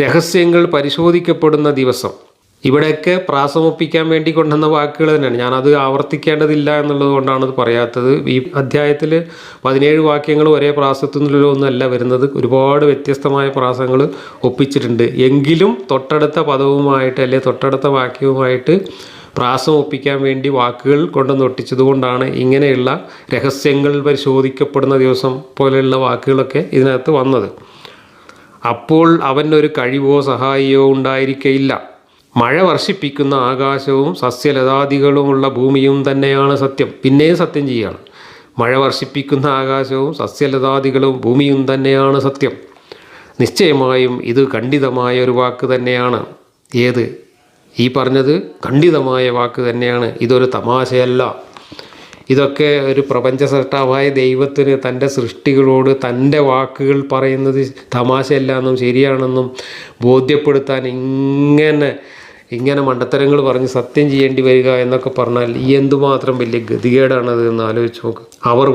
രഹസ്യങ്ങൾ പരിശോധിക്കപ്പെടുന്ന ദിവസം. ഇവിടെയൊക്കെ പ്രാസമൊപ്പിക്കാൻ വേണ്ടി കൊണ്ടുവന്ന വാക്കുകൾ തന്നെയാണ്. ഞാനത് ആവർത്തിക്കേണ്ടതില്ല എന്നുള്ളത് കൊണ്ടാണ് പറയാത്തത്. ഈ അധ്യായത്തിൽ പതിനേഴ് വാക്യങ്ങൾ ഒരേ പ്രാസത്തിലൊന്നല്ല വരുന്നത്. ഒരുപാട് വ്യത്യസ്തമായ പ്രാസങ്ങൾ ഒപ്പിച്ചിട്ടുണ്ട്. എങ്കിലും തൊട്ടടുത്ത പദവുമായിട്ട് അല്ലെ തൊട്ടടുത്ത വാക്യവുമായിട്ട് പ്രാസം ഒപ്പിക്കാൻ വേണ്ടി വാക്കുകൾ കൊണ്ടുവന്ന് ഒട്ടിച്ചതുകൊണ്ടാണ് ഇങ്ങനെയുള്ള രഹസ്യങ്ങൾ പരിശോധിക്കപ്പെടുന്ന ദിവസം പോലെയുള്ള വാക്കുകളൊക്കെ ഇതിനകത്ത് വന്നത്. അപ്പോൾ അവനൊരു കഴിവോ സഹായിയോ ഉണ്ടായിരിക്കയില്ല. മഴ വർഷിപ്പിക്കുന്ന ആകാശവും സസ്യലതാദികളുമുള്ള ഭൂമിയും തന്നെയാണ് സത്യം. പിന്നെയും സത്യം ചെയ്യുകയാണ് മഴ വർഷിപ്പിക്കുന്ന ആകാശവും സസ്യലതാദികളും ഭൂമിയും തന്നെയാണ് സത്യം. നിശ്ചയമായും ഇത് ഖണ്ഡിതമായ ഒരു വാക്ക് തന്നെയാണ്. ഏത്? ഈ പറഞ്ഞത് ഖണ്ഡിതമായ വാക്ക് തന്നെയാണ്. ഇതൊരു തമാശയല്ല. ഇതൊക്കെ ഒരു പ്രപഞ്ച സൃഷ്ടാവായ ദൈവത്തിന് തന്റെ സൃഷ്ടികളോട് തന്റെ വാക്കുകൾ പറയുന്നത് തമാശയല്ല എന്നും ശരിയാണെന്നും ബോധ്യപ്പെടുത്താൻ ഇങ്ങനെ ഇങ്ങനെ മണ്ടത്തരങ്ങൾ പറഞ്ഞ് സത്യം ചെയ്യേണ്ടി വരിക എന്നൊക്കെ പറഞ്ഞാൽ എന്തുമാത്രം വലിയ ഗതികേടാണത് എന്ന് ആലോചിച്ച് നോക്ക്. അവർ